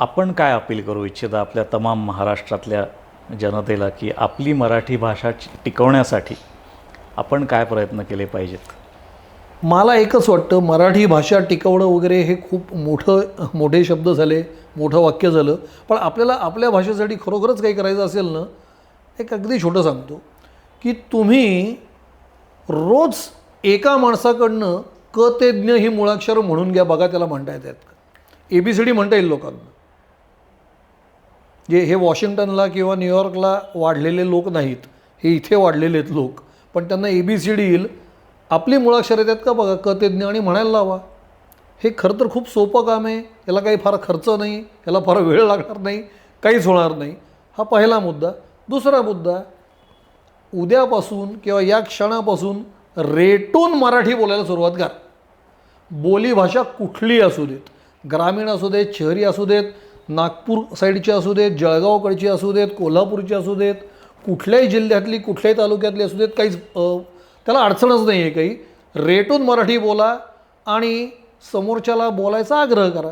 आपण काय अपील करू इच्छिता आपल्या तमाम महाराष्ट्रातल्या जनतेला की आपली मराठी भाषा टिकवण्यासाठी आपण काय प्रयत्न केले पाहिजेत? मला एकच वाटतं मराठी भाषा टिकवणं वगैरे हे खूप मोठं मोठे शब्द झाले मोठं वाक्य झालं. पण आपल्याला आपल्या भाषेसाठी खरोखरच काही करायचं असेल ना एक अगदी छोटं सांगतो की तुम्ही रोज एका माणसाकडनं क ते ज्ञ ही मुळाक्षर म्हणून घ्या बघा त्याला म्हणता येत आहेत का? ए बी सी डी म्हणता येईल लोकांना. जे हे वॉशिंग्टनला किंवा न्यूयॉर्कला वाढलेले लोक नाहीत हे इथे वाढलेले आहेत लोक पण त्यांना ए बी सी डी येईल. आपली मुळाक्षर येतात का बघा क ते आणि म्हणायला लावा. हे खरं तर खूप सोपं काम आहे. याला काही फार खर्च नाही याला फार वेळ लागणार नाही काहीच होणार नाही. हा पहिला मुद्दा. दुसरा मुद्दा उद्यापासून किंवा या क्षणापासून रेटून मराठी बोलायला सुरुवात करा. बोलीभाषा कुठली असू देत ग्रामीण असू देत शहरी असू देत नागपूर साईडची असू देत जळगावकडची असू देत कोल्हापूरची असू देत कुठल्याही जिल्ह्यातली कुठल्याही तालुक्यातली असू देत काहीच त्याला अडचणच नाही आहे काही. रेटून मराठी बोला आणि समोरच्याला बोलायचा आग्रह करा.